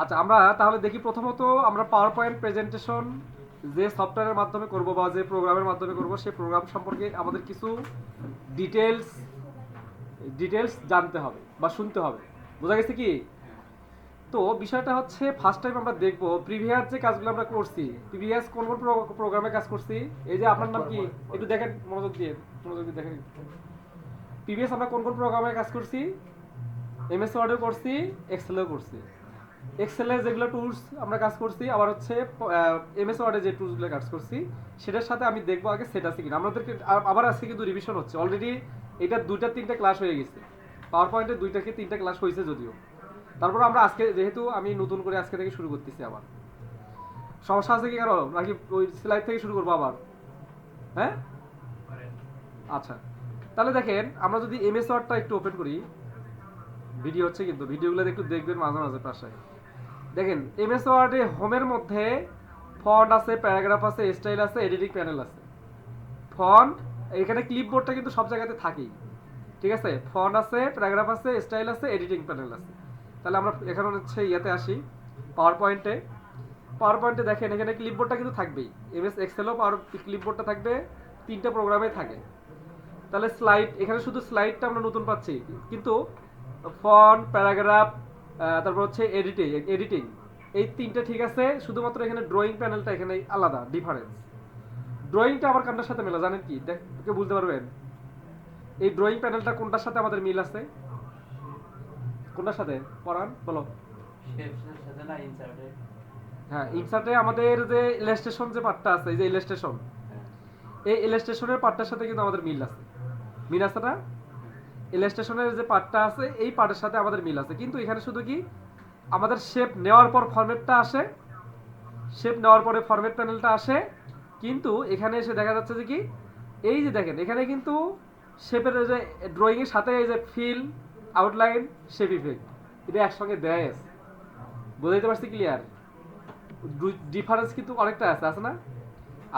আচ্ছা আমরা তাহলে দেখি প্রথমত আমরা পাওয়ার পয়েন্ট প্রেজেন্টেশন যে সফটওয়্যারের মাধ্যমে করব বা যে প্রোগ্রামের মাধ্যমে করব সেই প্রোগ্রাম সম্পর্কে আমাদের কিছু ডিটেলস ডিটেলস জানতে হবে বা শুনতে হবে। বোঝা গেছে কি? তো বিষয়টা হচ্ছে ফার্স্ট টাইম আমরা দেখব প্রিভিয়াস যে কাজগুলো আমরা করছি প্রিভিয়াস কোন কোন প্রোগ্রামে কাজ করছি? এই যে আপনার নাম কি? একটু দেখেন মনোযোগ দিয়ে। মনোযোগ আমরা কোন কোন প্রোগ্রামে কাজ করছি? এমএস ওয়ার্ডেও করছি এক্সেলেও করছি। এক্সেলে যেগুলো টুলস আমরা কাজ করছি, আবার হচ্ছে এমএস ওয়ার্ডে যে টুলসগুলো কাজ করছি, সেটার সাথে আমি দেখব আগে সেট আছে কিনা। আমাদেরকে আবার আজকে কিন্তু রিভিশন হচ্ছে। অলরেডি এটা দুইটা, তিনটা ক্লাস হয়ে গেছে। পাওয়ার পয়েন্টে দুইটা কি তিনটা ক্লাস হয়েছে যদিও। তারপর আমরা আজকে, যেহেতু আমি নতুন করে আজকে থেকে শুরু করতেছি আবার। সমস্যা আছে কি কারও? নাকি ওই স্লাইড থেকে শুরু করব আবার? হ্যাঁ? আচ্ছা। তাহলে দেখেন, আমরা যদি এমএস ওয়ার্ডটা একটু ওপেন করি ভিডিও হচ্ছে কিন্তু ভিডিওগুলো একটু দেখবেন মাঝে মাঝে পাশে দেখেন এমএস ওয়ার্ডে হোমের মধ্যে ফন্ট আছে প্যারাগ্রাফ আছে স্টাইল আছে এডিটিং প্যানেল আছে। ফন্ট এখানে ক্লিপবোর্ডটা কিন্তু সব জায়গাতে থাকেই। ঠিক আছে? ফন্ট আছে প্যারাগ্রাফ আছে স্টাইল আছে এডিটিং প্যানেল আছে। তাহলে আমরা এখানে হচ্ছে ইয়েতে আসি পাওয়ার পয়েন্টে পাওয়ার পয়েন্টে দেখেন, এখানে ক্লিপবোর্ডটা কিন্তু থাকবেই। এমএস এক্সেলও পাওয়ার ক্লিপবোর্ডটা থাকবে, তিনটা প্রোগ্রামে থাকে। তাহলে স্লাইড এখানে শুধু স্লাইডটা আমরা নতুন পাচ্ছি। কিন্তু ফন্ট প্যারাগ্রাফ তারপর হচ্ছে এডিটিং এডিটিং এই তিনটে ঠিক আছে শুধুমাত্র এখানে ড্রয়িং প্যানেলটা এখানে আলাদা ডিফারেন্স ড্রয়িংটা আবার কোনটার সাথে মেলা জানেন কি? দেখ বুঝতে পারবেন? এই ড্রয়িং প্যানেলটা কোনটার সাথে আমাদের মিল আছে? কোনটার সাথে? পড়ান বলো। হ্যাঁ ইনসার্টে আমাদের যে ইলাস্ট্রেশন যে পার্টটা আছে এই যে ইলাস্ট্রেশন এই ইলাস্ট্রেশনের পার্টটার সাথে কিন্তু আমাদের মিল আছে। মিল আছে না? ইলাস্ট্রেশনের যে পার্টটা আছে, এই পার্টের সাথে আমাদের মিল আছে। কিন্তু এখানে শুধু কি আমাদের শেপ নেওয়ার পর ফরম্যাটটা আসে শেপ নেওয়ার পরে ফরম্যাট প্যানেলটা আসে। কিন্তু এখানে এসে দেখা যাচ্ছে যে কি, এই যে দেখেন, এখানে কিন্তু শেপের যে ড্রয়িং এর সাথে এই যে ফিল আউটলাইন শেপ ইফেক্ট এটা একসঙ্গে দেয় আছে। বুঝাইতে পারছি ক্লিয়ার ডিফারেন্স কিন্তু অনেকটা আছে আছে না?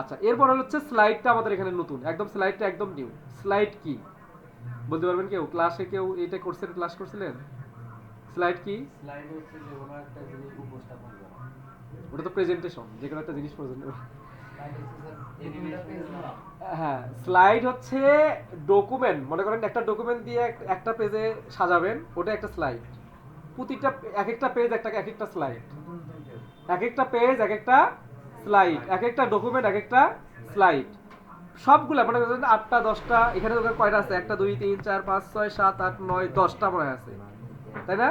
আচ্ছা এরপর হচ্ছে স্লাইডটা আমাদের এখানে নতুন। একদম স্লাইডটা একদম নিউ স্লাইড কি? বলতে পারবেন কেউ? ক্লাসে কেউ এটা করছেন ক্লাস করছিলেন? স্লাইড কি? স্লাইড হচ্ছে যে কোনো একটা জিনিস উপস্থাপন করা। ওটা তো প্রেজেন্টেশন যে কোনো একটা জিনিস প্রেজেন্ট হ্যাঁ স্লাইড হচ্ছে ডকুমেন্ট মনে করেন একটা ডকুমেন্ট দিয়ে একটা পেজে সাজাবেন ওটা একটা স্লাইড প্রতিটা এক একটা পেজ একটা এক একটা স্লাইড এক একটা পেজ এক একটা স্লাইড এক একটা ডকুমেন্ট এক একটা স্লাইড। সবগুলা মনে আটটা দশটা এখানে কয়টা আছে? একটা দুই তিন চার পাঁচ ছয় সাত আট নয় দশটা মনে আছে। তাই না?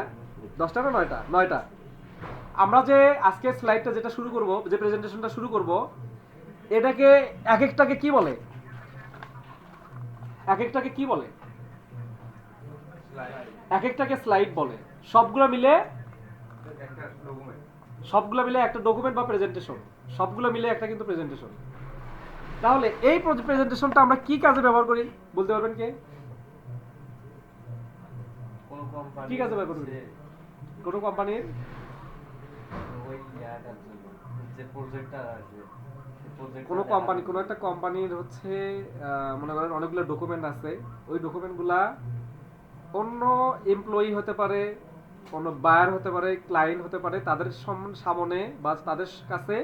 দশটা না নয়টা? নয়টা। আমরা যে আজকে স্লাইডটা যেটা শুরু করব যে প্রেজেন্টেশনটা শুরু করব এটাকে এক একটাকে কি বলে? এক একটাকে কি বলে? এক একটাকে স্লাইড বলে। সবগুলো মিলে সবগুলো মিলে একটা ডকুমেন্ট বা প্রেজেন্টেশন সবগুলো মিলে একটা কিন্তু প্রেজেন্টেশন তাহলে এই প্রেজেন্টেশনটা আমরা কি কাজে ব্যবহার করি? বলতে পারবেন কে? ঠিক আছে, ব্যাপার বলি। কোনো কোম্পানির কোনো কোম্পানি কোনো একটা কোম্পানির হচ্ছে মনে করেন অনেকগুলো ডকুমেন্ট আছে। ওই ডকুমেন্টগুলা অন্য এমপ্লয়ি হতে পারে কোনো বায়ার হতে পারে ক্লায়েন্ট হতে পারে তাদের সামনে বা তাদের কাছে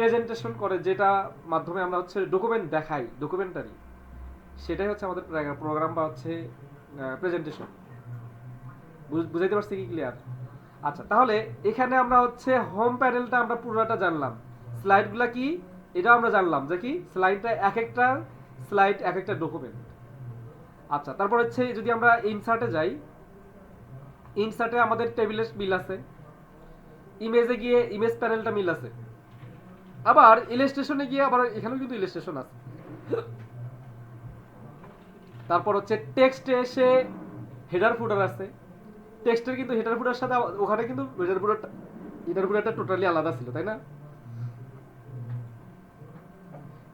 প্রেজেন্টেশন করে যেটা মাধ্যমে আমরা হচ্ছে ডকুমেন্ট দেখাই ডকুমেন্টারি সেটাই হচ্ছে আমাদের প্রোগ্রাম বা হচ্ছে প্রেজেন্টেশন বুঝাইতে পারছি কি ক্লিয়ার আচ্ছা তাহলে এখানে আমরা হচ্ছে হোম প্যানেলটা আমরা পুরোটা জানলাম। স্লাইডগুলো কি? এটাও আমরা জানলাম যে কি? স্লাইডটা এক একটা স্লাইড এক একটা ডকুমেন্ট আচ্ছা তারপর হচ্ছে যদি আমরা ইনসার্টে যাই ইনসার্টে আমাদের টেবিলের মিল আছে। ইমেজে গিয়ে ইমেজ প্যানেলটা মিল আছে। আবার ইলাস্ট্রেশনে গিয়ে আবার এখানেও কিন্তু ইলাস্ট্রেশন আছে। তারপর হচ্ছে টেক্সটে এসে হেডার ফুটার আছে। টেক্সটের কিন্তু হেডার ফুটার সাথে ওখানে কিন্তু হেডার ফুটারটা হেডার ফুটারটা টোটালি আলাদা ছিল, তাই না?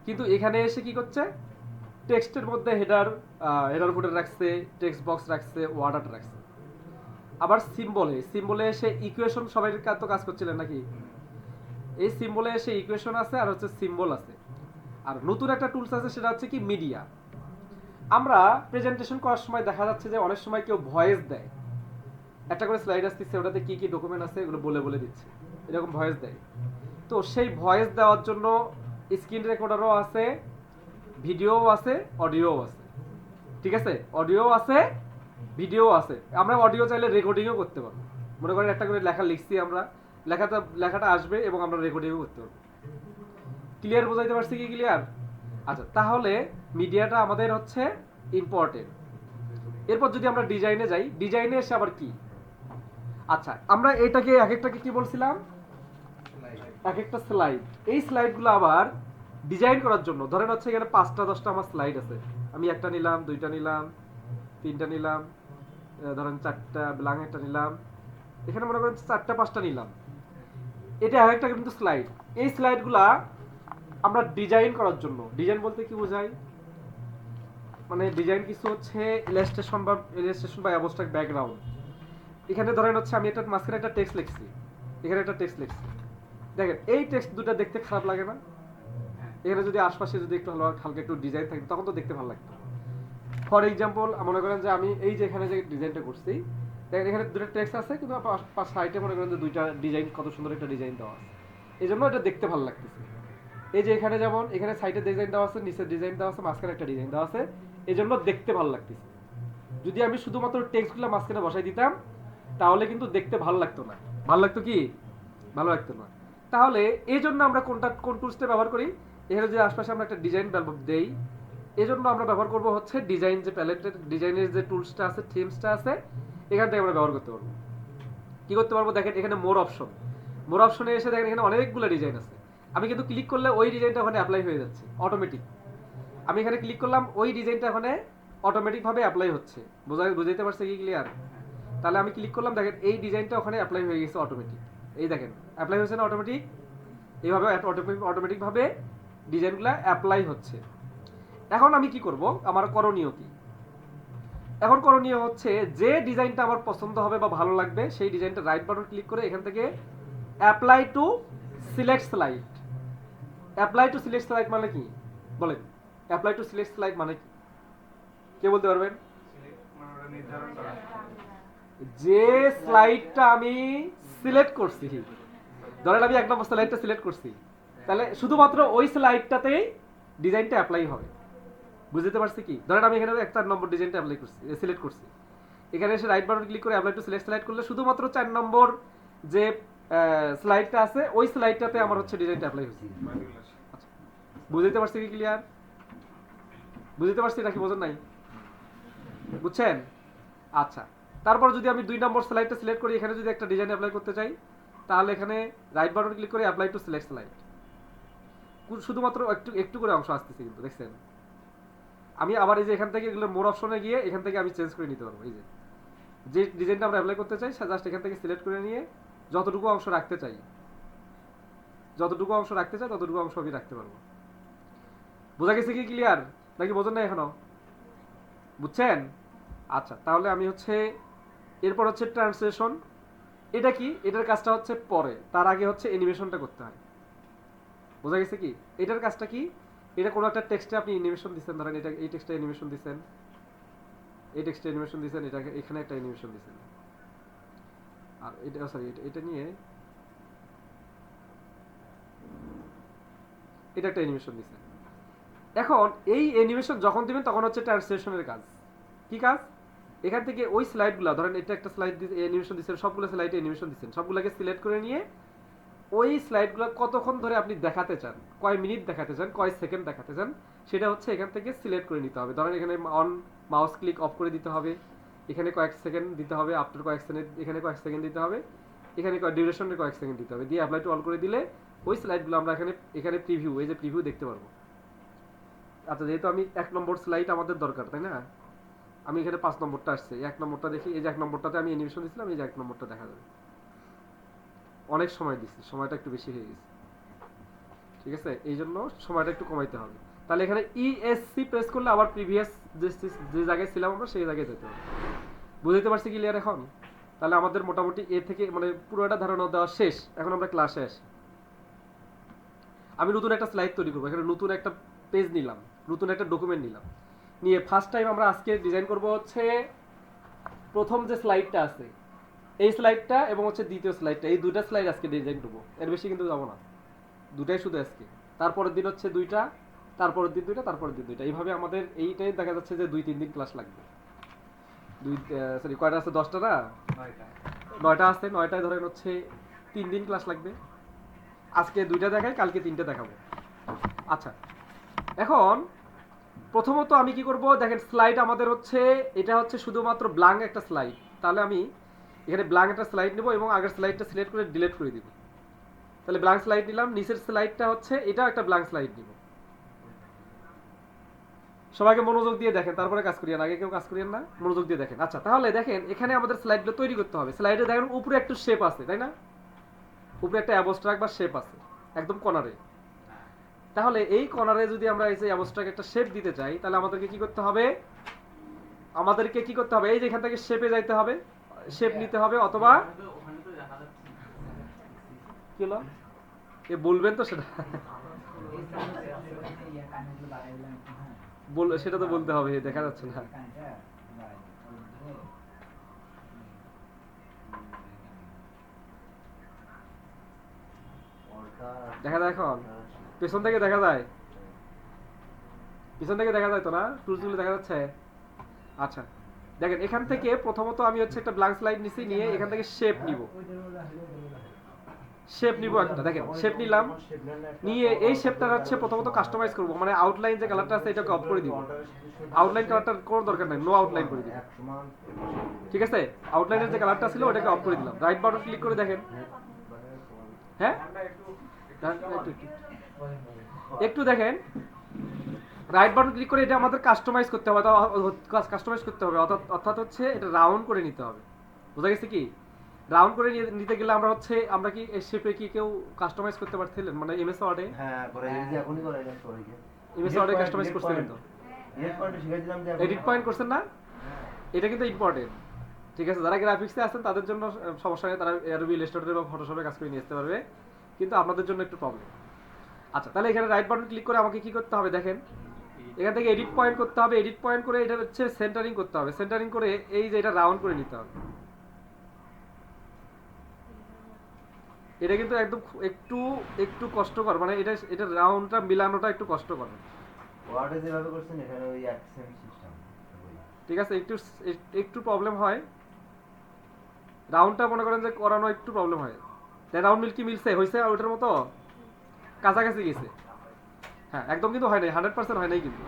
কিন্তু এখানে এসে কি করছে? টেক্সটের মধ্যে হেডার হেডার ফুটার রাখছে টেক্সট বক্স রাখছে ওয়ার্ডার রাখছে। আবার সিম্বলে সিম্বলে এসে ইকুয়েশন সবাই তো কাজ করছিলেন নাকি? এই সিম্বলে এসে ইকুয়েশন আছে আর হচ্ছে সিম্বল আছে। আর নতুন একটা টুলস আছে, সেটা হচ্ছে কি মিডিয়া আমরা প্রেজেন্টেশন করার সময় দেখা যাচ্ছে যে অনেক সময় কেউ ভয়েস দেয়। একটা করে স্লাইড আসতেছে, ওটাতে কি কি ডকুমেন্ট আছে এগুলো বলে বলে দিচ্ছে। এরকম ভয়েস দেয়। তো সেই ভয়েস দেওয়ার জন্য স্ক্রিন রেকর্ডারও আছে ভিডিওও আছে অডিওও আছে। ঠিক আছে? অডিও আছে ভিডিও আছে। আমরা অডিও চাইলে রেকর্ডিংও করতে পারব। মনে করেন একটা করে লেখা লিখছি আমরা। লেখাটা লেখাটা আসবে এবং আমরা রেকর্ডিংও করতে পারব। ক্লিয়ার বোঝাইতে পারছি কি ক্লিয়ার আচ্ছা তাহলে মিডিয়াটা আমাদের হচ্ছে ইম্পর্টেন্ট এরপর যদি আমরা ডিজাইনে যাই ডিজাইনে এসে আবার কি? আচ্ছা আমরা এটাকে এক একটাকে কি বলছিলাম? এক একটা স্লাইড এই স্লাইডগুলো আবার ডিজাইন করার জন্য ধরেন হচ্ছে এখানে পাঁচটা দশটা আমার স্লাইড আছে। আমি একটা নিলাম দুইটা নিলাম তিনটা নিলাম ধরেন চারটা ব্লাং একটা নিলাম। এখানে মনে করেন চারটা পাঁচটা নিলাম। এটা এক একটা কিন্তু স্লাইড এই স্লাইডগুলা আমরা ডিজাইন করার জন্য। ডিজাইন বলতে কি বোঝায়? মানে ডিজাইন কিছু হচ্ছে ইলাস্ট্রেশন বা ইলাস্ট্রেশন বা অ্যাবস্ট্রাক্ট ব্যাকগ্রাউন্ড এখানে ধরেন হচ্ছে আমি একটা মাঝখানে একটা টেক্সট লিখছি। এখানে একটা টেক্সট লিখছি। দেখেন, এই টেক্সট দুটো দেখতে খারাপ লাগে না? এখানে যদি আশপাশে যদি একটু হালকা একটু ডিজাইন থাকে, তখন তো দেখতে ভালো লাগতো। ফর এক্সাম্পল মনে করেন যে আমি এই যে এখানে যে ডিজাইনটা করছি এখানে দুটো আছে, কিন্তু সাইডে মনে করেন যে দুইটা ডিজাইন কত সুন্দর একটা ডিজাইন দেওয়া আছে। এই জন্য এটা দেখতে ভালো লাগতেছে। এই যে এখানে যেমন, এখানে ডিজাইন দেওয়া আছে নিচের ডিজাইন দেওয়া আছে, মাঝখানে একটা ডিজাইন দেওয়া আছে। এই জন্য দেখতে ভালো লাগতেছে। যদি আমি শুধুমাত্র মাঝখানে বসাই দিতাম, তাহলে কিন্তু দেখতে ভালো লাগতো না। ভালো লাগতো কি? ভালো লাগতো না। তাহলে এই জন্য আমরা কোনটা, কোন টুলসটা ব্যবহার করি? এখানে যে আশপাশে আমরা একটা ডিজাইন দেই। এই জন্য আমরা ব্যবহার করব হচ্ছে ডিজাইন যে প্যালেটের ডিজাইনের যে টুলসটা আছে থিমসটা আছে এখান থেকে আমরা ব্যবহার করতে পারব। কি করতে পারব? দেখেন, এখানে মোর অপশন মোর অপশনে এসে দেখেন, এখানে অনেকগুলো ডিজাইন আছে। আমি কিন্তু ক্লিক করলে ওই ডিজাইনটা ওখানে অ্যাপ্লাই হয়ে যাচ্ছে অটোমেটিক আমি এখানে ক্লিক করলাম, ওই ডিজাইনটা ওখানে অটোমেটিকভাবে অ্যাপ্লাই হচ্ছে। বোঝাই বুঝাইতে পারছে কি ক্লিয়ার তাহলে আমি ক্লিক করলাম, দেখেন, এই ডিজাইনটা ওখানে অ্যাপ্লাই হয়ে গেছে অটোমেটিক এই দেখেন অ্যাপ্লাই হয়েছে না অটোমেটিক এইভাবে অটোমেটিকভাবে ডিজাইনগুলো অ্যাপ্লাই হচ্ছে। এখন আমি কি করব? আমার করণীয় কি? এখন করণীয় হচ্ছে যে ডিজাইনটা আমার পছন্দ হবে বা ভালো লাগবে, সেই ডিজাইনটা রাইট বাটন ক্লিক করে এখান থেকে apply to select slide apply to select slide মানে কি? বলেন। অ্যাপ্লাই টু সিলেক্ট স্লাইড মানে কি? কে বলতে পারবেন? যে স্লাইডটা আমি সিলেক্ট করছি। ধরেন আমি এক নম্বর স্লাইডটা সিলেক্ট করছি। তাহলে শুধুমাত্র ওই স্লাইডটাতেই ডিজাইনটা অ্যাপ্লাই হবে। বুঝতে পারছি কি? ধরেন আমি এখানে একটা নম্বর ডিজাইনটা অ্যাপ্লাই করছি সিলেক্ট করছি। এখানে এসে রাইট বাটন ক্লিক করে অ্যাপ্লাই টু সিলেক্ট স্লাইড করলে শুধুমাত্র চার নম্বর যে স্লাইডটা আছে, ওই স্লাইডটাতে আমার হচ্ছে ডিজাইনটা অ্যাপ্লাই হচ্ছে আচ্ছা বুঝতে পারছি কি ক্লিয়ার বুঝতে পারছি নাকি বোঝেন নাই? বুঝছেন? আচ্ছা তারপর যদি আমি দুই নম্বর স্লাইডটা সিলেক্ট করি, এখানে যদি একটা ডিজাইন অ্যাপ্লাই করতে চাই, তাহলে এখানে রাইট বাটন ক্লিক করে অ্যাপ্লাই টু সিলেক্ট স্লাইড শুধুমাত্র একটু একটু করে অংশ আসতেছে কিন্তু, দেখছেন? আমি আবার এই যে এখান থেকে এগুলো মোর অপশনে গিয়ে এখান থেকে আমি চেঞ্জ করে নিতে পারব, এই যে। যে ডিজাইনটা আমরা অ্যাপ্লাই করতে চাই জাস্ট এখান থেকে সিলেক্ট করে নিয়ে যতটুকু অংশ রাখতে চাই, যতটুকু অংশ রাখতে চাই, ততটুকু অংশ আমি রাখতে পারব। বোঝা গেছে কি ক্লিয়ার নাকি বোঝেন না এখনও? বুঝছেন? আচ্ছা তাহলে আমি হচ্ছে, এরপর হচ্ছে ট্রান্সলেশন এটা কি? এটার কাজটা হচ্ছে পরে। তার আগে হচ্ছে অ্যানিমেশনটা করতে হয়। বোঝা গেছে কি? এটার কাজটা কি? এটা কোনো একটা টেক্সটে আপনি অ্যানিমেশন দিচ্ছেন, ধরেন এটা, এই টেক্সটে অ্যানিমেশন দিচ্ছেন। এই টেক্সটে অ্যানিমেশন দিচ্ছেন, এটা এখানে একটা অ্যানিমেশন দিচ্ছেন। আর এটা সরি এটা নিয়ে এটা একটা অ্যানিমেশন দিচ্ছেন। এখন এই অ্যানিমেশন যখন দিবেন, তখন হচ্ছে ট্রান্সলেশনের কাজ। কি কাজ? এখান থেকে ওই স্লাইডগুলো ধরেন এটা একটা স্লাইড অ্যানিমেশন দিচ্ছেন, সবগুলো স্লাইডে অ্যানিমেশন দিচ্ছেন। সবগুলোকে সিলেক্ট করে নিয়ে ওই স্লাইডগুলো কতক্ষণ ধরে আপনি দেখাতে চান? কয় মিনিট দেখাতে চান? কয় সেকেন্ড দেখাতে চান? সেটা হচ্ছে এখান থেকে সিলেক্ট করে নিতে হবে। ধরেন এখানে অন মাউস ক্লিক অফ করে দিতে হবে। এখানে কয়েক সেকেন্ড দিতে হবে। আফটার কয়েক সেকেন্ড, এখানে কয়েক সেকেন্ড দিতে হবে। এখানে ডিউরেশনের কয়েক সেকেন্ড দিতে হবে। দিয়ে অ্যাপ্লাই টু অল করে দিলে ওই স্লাইডগুলো আমরা এখানে এখানে প্রিভিউ এই যে প্রিভিউ দেখতে পারব। আচ্ছা যেহেতু আমি এক নম্বর স্লাইড আমাদের দরকার, তাই না? আমি এখানে পাঁচ নম্বরটা আসছে। এক নম্বরটা দেখি, এই যে এক নম্বরটাতে আমি অ্যানিমেশন দিয়েছিলাম এই যে এক নম্বরটা দেখা যাবে। অনেক সময় দিচ্ছি, সময়টা একটু বেশি হয়ে গেছে। ঠিক আছে? এই জন্য সময়টা একটু কমাইতে হবে। তাহলে এখানে ইএসসি প্রেস করলে আবার প্রিভিয়াস যে যে জায়গায় ছিলাম আমরা, সেই জায়গায় যেতে হবে। বুঝতে পারছি ক্লিয়ার এখন? তাহলে আমাদের মোটামুটি এ থেকে মানে পুরোটা ধারণা দেওয়া শেষ। এখন আমরা ক্লাসে আসি। আমি নতুন একটা স্লাইড তৈরি করব। এখানে নতুন একটা পেজ নিলাম। নতুন একটা ডকুমেন্ট নিলাম। নিয়ে ফার্স্ট টাইম আমরা আজকে ডিজাইন করব হচ্ছে, প্রথম যে স্লাইডটা আছে এই স্লাইডটা এবং হচ্ছে দ্বিতীয় স্লাইডটা এই দুইটা স্লাইড আজকে ডিজাইন করব এর বেশি কিন্তু যাব না। দুটাই শুধু আজকে। তারপরের দিন হচ্ছে দুইটা তারপরের দিন দুইটা তারপরের দিন দুইটা। এইভাবে আমাদের এইটাই দেখা যাচ্ছে যে দুই তিন দিন ক্লাস লাগবে। দুই সরি কয়টা আছে? দশটা না? নয়টা। আছে নয়টায় ধরেন হচ্ছে তিন দিন ক্লাস লাগবে। আজকে দুইটা দেখাই কালকে তিনটে দেখাবো। আচ্ছা এখন প্রথমত আমি কি করব? দেখেন স্লাইড আমাদের হচ্ছে এটা হচ্ছে শুধুমাত্র ব্লাঙ্ক একটা স্লাইড তাহলে আমি এখানে ব্ল্যাঙ্ক একটা স্লাইড নেব এবং আগের স্লাইডটা সিলেক্ট করে ডিলিট করে দিব। তাহলে ব্ল্যাঙ্ক স্লাইড নিলাম, নিচের স্লাইডটা হচ্ছে, এটাও একটা ব্ল্যাঙ্ক স্লাইড নিব। সবাইকে মনোযোগ দিয়ে দেখেন, তারপরে কাজ করিয়েন, আগে কেউ কাজ করিয়েন না, মনোযোগ দিয়ে দেখেন। আচ্ছা তাহলে দেখেন, এখানে আমাদের স্লাইডগুলো তৈরি করতে হবে। স্লাইডে দেখেন, উপরে একটু শেপ আছে, তাই না? উপরে একটা অ্যাবস্ট্রাক্ট বা শেপ আছে, একদম কর্নারে তাহলে এই কর্নারে যদি আমরা এই যে অ্যাবস্ট্রাক্ট একটা শেপ দিতে চাই, তাহলে আমাদেরকে কি করতে হবে? আমাদেরকে কি করতে হবে? এই যে এখান থেকে শেপে যাইতে হবে। শেপ নিতে হবে অথবা কি হলো? এ বলবেন তো সেটা। সেটা তো বলতে হবে দেখা যাচ্ছে না। দেখা যায় এখন? পেছন থেকে দেখা যায়? পিছন থেকে দেখা যায় তো না? টুলসগুলো দেখা যাচ্ছে? আচ্ছা। দেখেন এখান থেকে প্রথমত আমি হচ্ছে একটা ব্ল্যাঙ্ক স্লাইড নিছি নিয়ে এখান থেকে শেপ নিব। শেপ নিব একটা দেখেন শেপ নিলাম। নিয়ে এই শেপটা হচ্ছে প্রথমত কাস্টমাইজ করব মানে আউটলাইন যে কালারটা আছে এটাকে অফ করে দিব। আউটলাইন কালারটার কোনো দরকার নাই নো আউটলাইন করে দিব ঠিক আছে? আউটলাইনের যে কালারটা ছিল ওটাকে অফ করে দিলাম। রাইট বাটন ক্লিক করে দেখেন। হ্যাঁ। একটু দেখেন রাইট বাটন ক্লিক করে এটা আমাদের কাস্টমাইজ করতে হবে কাস্টমাইজ করতে হবে অর্থাৎ অর্থাৎ হচ্ছে এটা রাউন্ড করে নিতে হবে। বোঝা গেছে কি? রাউন্ড করে নিতে গেলে আমরা হচ্ছে আমরা কি এই শেপে কি কেউ কাস্টমাইজ করতে পারছিলেন? মানে এমএস ওয়ার্ডে হ্যাঁ করে এই যে এখনই করে দিলাম সবাইকে। এমএস ওয়ার্ডে কাস্টমাইজ করতে শিখাই যে এডিট পয়েন্ট করছেন না? এটা কিন্তু ইম্পর্টেন্ট ঠিক আছে যারা গ্রাফিক্সে আছেন তাদের জন্য সমস্যা নেই তারা এয়ারবি ইলাস্ট্রেটর বা ফটোশপে কাজ করে নিয়ে আসতে পারবে। কিন্তু আপনাদের জন্য একটু প্রবলেম আচ্ছা তাহলে এখানে রাইট বাটন ক্লিক করে আমাকে কি করতে হবে দেখেন? এখান থেকে এডিট পয়েন্ট করতে হবে এডিট পয়েন্ট করে এটা হচ্ছে সেন্টারিং করতে হবে। সেন্টারিং করে এই যে এটা রাউন্ড করে নিতে হবে। এটা কিন্তু একদম একটু একটু কষ্টকর মানে এটা এটা রাউন্ডটা মিলানোটা একটু কষ্টকর। ওয়ার্ডে যেভাবে করছেন এখানে ওই সেম সিস্টেম ঠিক আছে একটু একটু প্রবলেম হয়। রাউন্ডটা মনে করেন যে করানো একটু প্রবলেম হয়। তাই রাউন্ড মিল কি মিলছে? হয়েছে ওটার মতো? কাছাকাছি গেছে। হ্যাঁ একদম কিন্তু হয় নাই হান্ড্রেড পার্সেন্ট হয় নাই কিন্তু।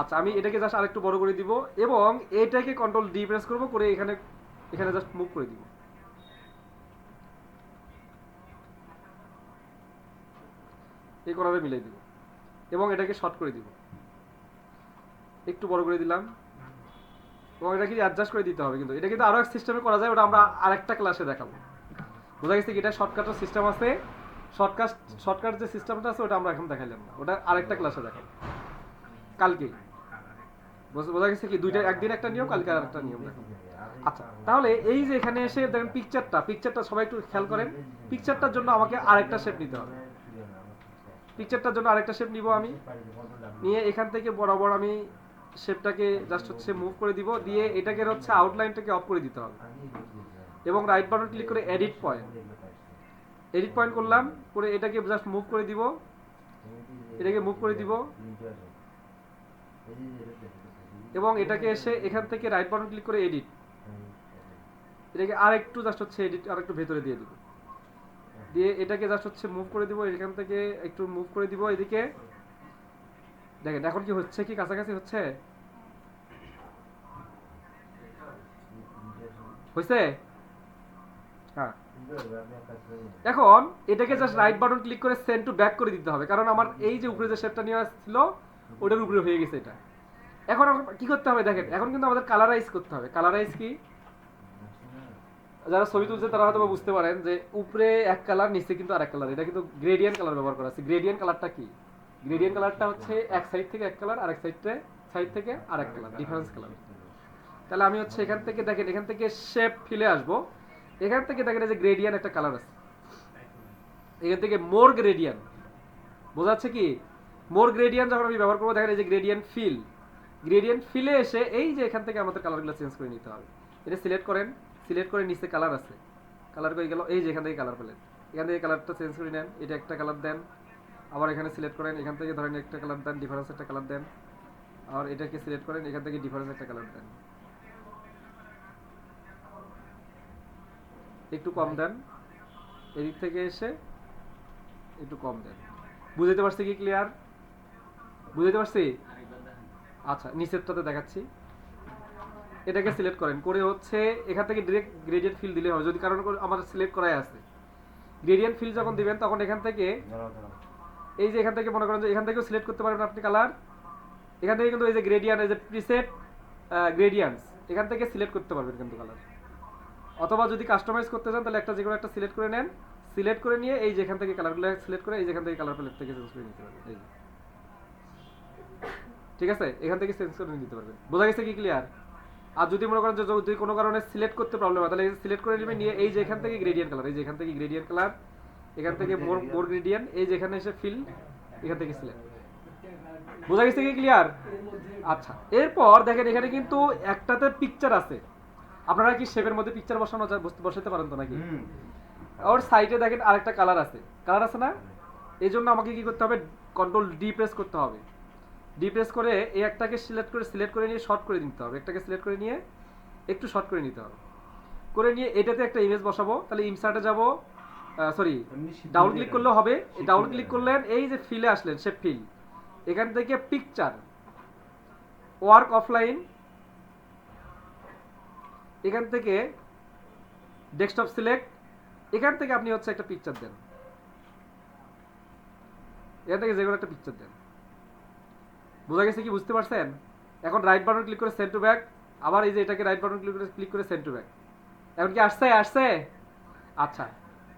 আচ্ছা আমি এটাকে জাস্ট আরেকটু বড় করে দিব এবং এটাকে কন্ট্রোল ডি প্রেস করব, করে এখানে এখানে জাস্ট মুভ করে দিব। এই কর্নারে মিলাই দিব এবং এটাকে শর্ট করে দিব। একটু বড় করে দিলাম। এবং এটাকে অ্যাডজাস্ট করে দিতে হবে কিন্তু, এটা কিন্তু আরও এক সিস্টেমে করা যায়, ওটা আমরা আরেকটা ক্লাসে দেখাবো। বোঝা গেছে কি? এটা শর্টকাটের সিস্টেম আছে। শর্টকাট শর্টকাট যে সিস্টেমটা আছে, ওটা আমরা এখন দেখাইলাম না। ওটা আরেকটা ক্লাসে দেখাবো। কালকে। বোঝা গেছে কি? দুইটা একদিন একটা নিয়ম, কালকে আরেকটা নিয়ম দেখাবো। আচ্ছা তাহলে এই যে এখানে এসে দেখেন পিকচারটা পিকচারটা সবাই একটু খেয়াল করেন। পিকচারটার জন্য আমাকে আরেকটা শেপ নিতে হবে। পিকচারটার জন্য আরেকটা শেপ নিব আমি। নিয়ে এখান থেকে বরাবর আমি শেপটাকে জাস্ট হচ্ছে মুভ করে দিব। দিয়ে এটাকে হচ্ছে আউটলাইনটাকে অফ করে দিতে হবে। এবং রাইট বাটন ক্লিক করে এডিট পয়েন্ট এডিট পয়েন্ট করলাম, করে এটাকে জাস্ট মুভ করে দিব। এটাকে মুভ করে দিব। এবং এটাকে এসে এখান থেকে রাইট বাটন ক্লিক করে এডিট এটাকে আর একটু জাস্ট হচ্ছে এডিট আর একটু ভেতরে দিয়ে দিব। দিয়ে এটাকে জাস্ট হচ্ছে মুভ করে দিব, এখান থেকে একটু মুভ করে দিব এদিকে। দেখেন, এখন কি হচ্ছে, কি কাছাকাছি হচ্ছে? হয়েছে হ্যাঁ। এখন, এটাকে জাস্ট রাইট বাটন ক্লিক করে সেন্ড টু ব্যাক করে দিতে হবে। কারণ আমার এই যে উপরে যে শেপটা নিয়ে আসছিল ওটার উপরে হয়ে গেছে এটা। এখন কি করতে হবে দেখেন, এখন কিন্তু আমাদের কালারাইজ করতে হবে। কালারাইজ কি? যারা ছবি তুলছে তারা হয়তো বুঝতে পারেন যে উপরে এক কালার নিচে কিন্তু আরেক কালার এটা কিন্তু গ্রেডিয়েন্ট কালার ব্যবহার করা আছে। গ্রেডিয়েন্ট কালারটা কি? গ্রেডিয়েন্ট কালারটা হচ্ছে এক সাইড থেকে এক কালার আরেক সাইডে সাইড থেকে আরেক কালার ডিফারেন্স কালার তাহলে আমি হচ্ছে এখান থেকে দেখেন, এখান থেকে শেপ ফিলে আসব। এখান থেকে দেখেন যে গ্রেডিয়ান একটা কালার আছে। এখান থেকে মোর গ্রেডিয়ান বোঝাচ্ছে কি? মোর গ্রেডিয়ান যখন আমি ব্যবহার করব, দেখেন এই যে গ্রেডিয়ান ফিল গ্রেডিয়েন্ট ফিলে এসে এই যে এখান থেকে আমাদের কালারগুলো চেঞ্জ করে নিতে হবে। এটা সিলেক্ট করেন সিলেক্ট করে নিচে কালার আছে। কালার করে গেল, এই যে এখান থেকে কালার পেলেন। এখান থেকে কালারটা চেঞ্জ করে নেন, এটা একটা কালার দেন। আবার এখানে সিলেক্ট করেন, এখান থেকে ধরেন একটা কালার দেন ডিফারেন্স একটা কালার দেন। আর এটাকে সিলেক্ট করেন, এখান থেকে ডিফারেন্স একটা কালার দেন। একটু কম দেন। এদিক থেকে এসে একটু কম দেন। বুঝতে পারছি কি ক্লিয়ার বুঝতে পারছি? আচ্ছা নিচেরটাতে দেখাচ্ছি। এটাকে সিলেক্ট করেন। করে হচ্ছে এখান থেকে ডিরেক্ট গ্রেডিয়েন্ট ফিল দিলে হবে। যদি কারণ আমার সিলেক্ট করাই আছে। গ্রেডিয়েন্ট ফিল যখন দিবেন তখন এখান থেকে এই যে এখান থেকে মনে করেন যে এখান থেকেও সিলেক্ট করতে পারবেন আপনি কালার এখান থেকে কিন্তু এই যে গ্রেডিয়ান এই যে প্রিসেট গ্রেডিয়ান্টস এখান থেকে সিলেক্ট করতে পারবেন কিন্তু কালার অথবা যদি কাস্টমাইজ করতে চান, তাহলে একটা যে কোনো একটা সিলেক্ট করে নেন। সিলেক্ট করে নিয়ে এই যে এখান থেকে কালারগুলো সিলেক্ট করে এই যেখান থেকে কালার প্যালেট থেকে চেঞ্জ করে নিতে পারবেন। এই। ঠিক আছে? এখান থেকে চেঞ্জ করে নিতে পারবেন। বোঝা গেছে কি ক্লিয়ার আর যদি মনে করেন যদি কোনো কারণে সিলেক্ট করতে প্রবলেম হয়, তাহলে সিলেক্ট করে নেবেন, নিয়ে এই যে এখান থেকে গ্রেডিয়েন্ট কালার এই যে এখান থেকে গ্রেডিয়েন্ট কালার এখান থেকে মোর মোর গ্রেডিয়েন্ট এই যে এখানে এসে ফিল এখান থেকে সিলেক্ট বোঝা গেছে কি ক্লিয়ার আচ্ছা। এরপর দেখেন, এখানে কিন্তু একটাতে পিকচার আছে। আপনারা কি শেপের মধ্যে পিকচার বসানো বসাতে পারেন তো নাকি? ওর সাইডে দেখেন আরেকটা কালার আছে। কালার আছে না? এই জন্য আমাকে কি করতে হবে? কন্ট্রোল ডি প্রেস করতে হবে। ডি প্রেস করে এই একটাকে সিলেক্ট করে সিলেক্ট করে নিয়ে শর্ট করে দিতে হবে। একটাকে সিলেক্ট করে নিয়ে একটু শর্ট করে নিতে হবে। করে নিয়ে এটাতে একটা ইমেজ বসাবো। তাহলে ইনসার্টে যাব। সরি ডাউন ক্লিক করলেও হবে। ডাউন ক্লিক করলেন এই যে ফিলে আসলেন সে ফিল এখান থেকে পিকচার ওয়ার্ক অফলাইন এখান থেকে ডেস্কটপ সিলেক্ট এখান থেকে আপনি হচ্ছে একটা পিকচার দেন। এখান থেকে যে কোনো একটা পিকচার দেন। বোঝা গেছে কি বুঝতে পারছেন? এখন রাইট বাটন ক্লিক করে সেন্ড টু ব্যাক আবার এই যে এটাকে রাইট বাটন ক্লিক করে ক্লিক করে সেন্ড টু ব্যাক এখন কি আসছে? আসছে? আচ্ছা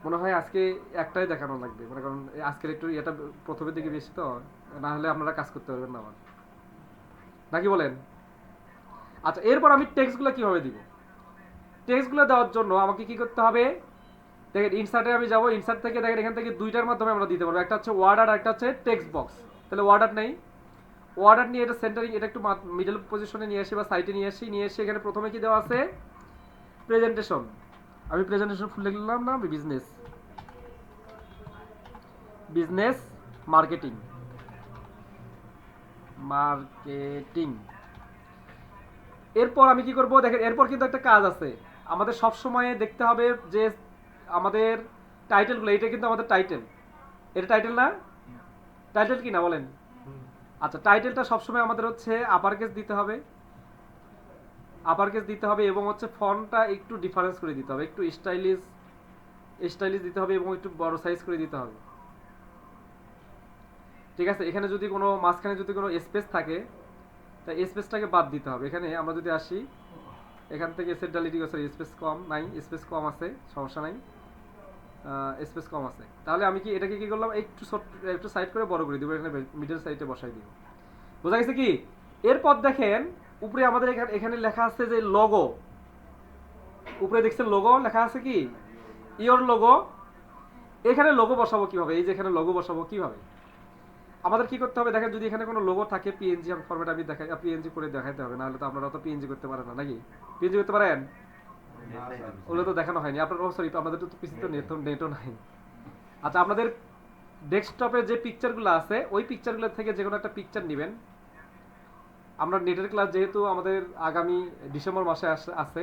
মনে হয় আজকে একটাই দেখানো লাগবে। মনে এই আজকের একটু এটা প্রথমের দিকে বেশি তো, না হলে আপনারা কাজ করতে পারবেন না আমার নাকি বলেন? আচ্ছা এরপর আমি টেক্সটগুলো কীভাবে দিব? টেক্সটগুলো দেওয়ার জন্য আমাকে কি করতে হবে? দেখেন ইনসার্টে আমি যাব ইনসার্ট থেকে দেখেন, এখান থেকে দুইটার মাধ্যমে আমরা দিতে পারব। একটা হচ্ছে ওয়ার্ড আর একটা হচ্ছে টেক্সট বক্স তাহলে ওয়ার্ডার নেই। ওয়ার্ডার নিয়ে এটা সেন্টারিং এটা একটু মিডল পজিশনে নিয়ে আসি বা সাইডে নিয়ে আসি, নিয়ে এসে এখানে প্রথমে কি দেওয়া আছে? প্রেজেন্টেশন আমি প্রেজেন্টেশন ফুল লিখলাম না বিজনেস বিজনেস মার্কেটিং মার্কেটিং এরপর আমি কি করব? দেখেন, এরপর কিন্তু একটা কাজ আছে। আমাদের সব সময় দেখতে হবে যে আমাদের টাইটেলগুলো এটা কিন্তু আমাদের টাইটেল। এটা টাইটেল না? টাইটেল কি না বলেন? আচ্ছা টাইটেলটা সবসময় আমাদের হচ্ছে আপার কেস দিতে হবে। আপার কেস দিতে হবে এবং হচ্ছে ফন্টটা একটু ডিফারেন্স করে দিতে হবে। একটু স্টাইলিশ স্টাইলিশ দিতে হবে এবং একটু বড় সাইজ করে দিতে হবে। ঠিক আছে? এখানে যদি কোনো, মাঝখানে যদি কোনো স্পেস থাকে, তা স্পেসটাকে বাদ দিতে হবে। এখানে আমরা যদি আসি এখান থেকে সেট ডালিটি সরি স্পেস কম, নাই স্পেস কম আছে, সমস্যা নাই। স্পেস কম আছে। তাহলে আমি কি, এটাকে কি করলাম? একটু একটু সাইড করে বড় করে দিব, এখানে মিডল সাইডে বসাই দিব। বোঝা গেছে কি? এরপর দেখেন, উপরে আমাদের এখানে এখানে লেখা আছে যে লোগো উপরে দেখছেন লোগো লেখা আছে কি? ইওর লোগো এখানে লোগো বসাবো কীভাবে? এই যে এখানে লোগো বসাবো কীভাবে? আমাদের কি করতে হবে? দেখেন যদি এখানে কোনো লোগো থাকে পিএনজি ফরম্যাট আমি দেখাই পিএনজি করে দেখাইতে হবে, নাহলে তো আপনারা তো পিএনজি করতে পারেন না, নাকি? পিএনজি করতে পারেন? ওগুলো তো দেখানো হয়নি। আপনার, ও সরি আপনাদের তো পিসি তো নেট নেটও নাই। আচ্ছা আপনাদের ডেস্কটপে যে পিকচারগুলো আছে, ওই পিকচারগুলো থেকে যে কোনো একটা পিকচার নেবেন। আমরা নেটের ক্লাস যেহেতু আমাদের আগামী ডিসেম্বর মাসে আছে,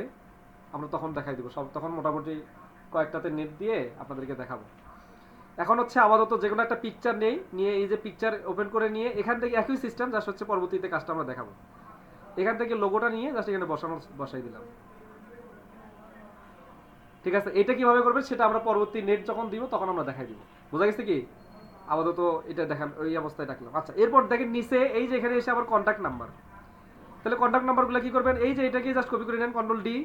আমরা তখন দেখাই দিব। সব, তখন মোটামুটি কয়েকটাতে নেট দিয়ে আপনাদেরকে দেখাবো। এখন হচ্ছে আপাতত যে কোনো একটা পিকচার নেই, নিয়ে এই যে পিকচার ওপেন করে নিয়ে এখান থেকে একই সিস্টেম জাস্ট হচ্ছে পরবর্তীতে কাজটা আমরা দেখাবো। এখান থেকে লোগোটা নিয়ে জাস্ট এখানে বসানো, বসাই দিলাম। ঠিক আছে, এটা কীভাবে করবে সেটা আমরা পরবর্তী নেট যখন দিব তখন আমরা দেখাই দিব। বোঝা গেছে কি? আপাতত এটা দেখান, ওই অবস্থায় রাখলাম। আচ্ছা এরপর দেখেন নিচে এই যে এখানে এসে আবার কন্ট্যাক্ট নাম্বার তাহলে কন্ট্যাক্ট নাম্বারগুলো কি করবেন? এই যে এটাকে জাস্ট কপি করে নেন কন্ট্রোল ডি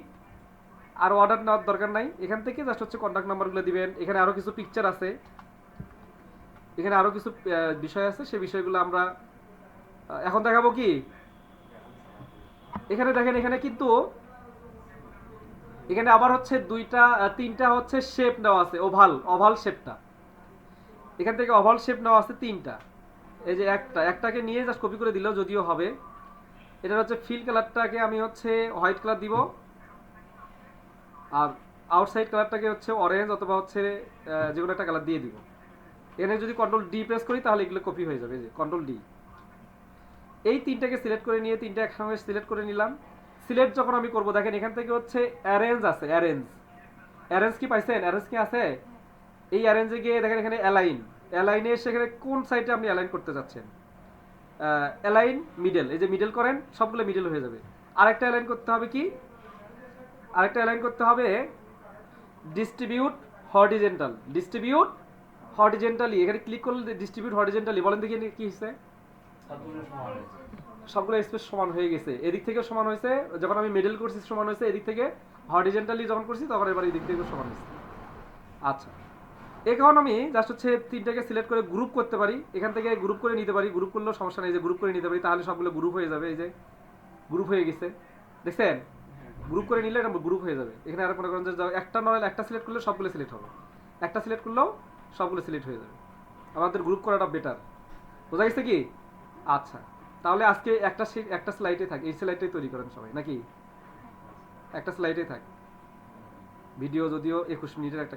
আর অর্ডার নেওয়ার দরকার নাই। এখান থেকে জাস্ট হচ্ছে কন্ট্যাক্ট নাম্বারগুলো দিবেন। এখানে আরও কিছু পিকচার আছে। এখানে আরও কিছু বিষয় আছে। সেই বিষয়গুলো আমরা এখন দেখাবো কি? এখানে দেখেন, এখানে কিন্তু এখানে আবার হচ্ছে দুইটা তিনটা হচ্ছে শেপ নেওয়া আছে। ওভাল ওভাল শেপটা এখান থেকে ওভাল শেপ নেওয়া আছে তিনটা। এই যে একটা, একটাকে নিয়ে জাস্ট কপি করে দিলেও যদিও হবে। এটা হচ্ছে ফিল কালারটাকে আমি হচ্ছে হোয়াইট কালার দিব। আর আউটসাইড কালারটাকে হচ্ছে অরেঞ্জ অথবা হচ্ছে যে কোনো একটা কালার দিয়ে দিব। এখানে যদি কন্ট্রোল ডি প্রেস করি, তাহলে এগুলো কপি হয়ে যাবে যে কন্ট্রোল ডি এই তিনটাকে সিলেক্ট করে নিয়ে, তিনটা একসঙ্গে সিলেক্ট করে নিলাম। সিলেক্ট যখন আমি করব, দেখেন এখান থেকে হচ্ছে অ্যারেঞ্জ আছে অ্যারেঞ্জ অ্যারেঞ্জ কি পাইছেন? অ্যারেঞ্জ কি আছে? এই অ্যারেঞ্জে গিয়ে দেখেন এখানে অ্যালাইন অ্যালাইনে এসে এখানে কোন সাইডে আপনি অ্যালাইন করতে যাচ্ছেন অ্যালাইন মিডল এই যে মিডল করেন, সবগুলো মিডল হয়ে যাবে। আরেকটা অ্যালাইন করতে হবে কি? আরেকটা অ্যালাইন করতে হবে ডিস্ট্রিবিউট হরিজেন্টাল ডিস্ট্রিবিউট হরিজেন্টালি এখানে ক্লিক করলে ডিস্ট্রিবিউট হরিজেন্টালি বলেন দেখি কি হয়েছে। সবগুলো স্পেস সমান হয়ে গেছে। এদিক থেকেও সমান হয়েছে। যখন আমি মিডল করছি, সমান হয়েছে। এদিক থেকে হরিজেন্টালি যখন করছি, তখন এবার এদিক থেকেও সমান হয়েছে। আচ্ছা। এখন আমি জাস্ট হচ্ছে তিনটাকে সিলেক্ট করে গ্রুপ করতে পারি। এখান থেকে গ্রুপ করে নিতে পারি। গ্রুপ করলেও সমস্যা নেই যে গ্রুপ করে নিতে পারি, তাহলে সবগুলো গ্রুপ হয়ে যাবে। এই যে গ্রুপ হয়ে গেছে। দেখছেন? গ্রুপ করে নিলে এটা গ্রুপ হয়ে যাবে। এখানে আর মনে করেন যে একটা নয়, একটা সিলেক্ট করলে সবগুলো সিলেক্ট হবে। একটা সিলেক্ট করলেও সবগুলো সিলেক্ট হয়ে যাবে। আমাদের গ্রুপ করাটা বেটার বোঝা গেছে কি? আচ্ছা। তাহলে আজকে একটা একটা স্লাইডে থাক। এই স্লাইডটাই তৈরি করেন সবাই, নাকি? একটা স্লাইডে থাক। ভিডিও যদিও একুশ মিনিটের একটা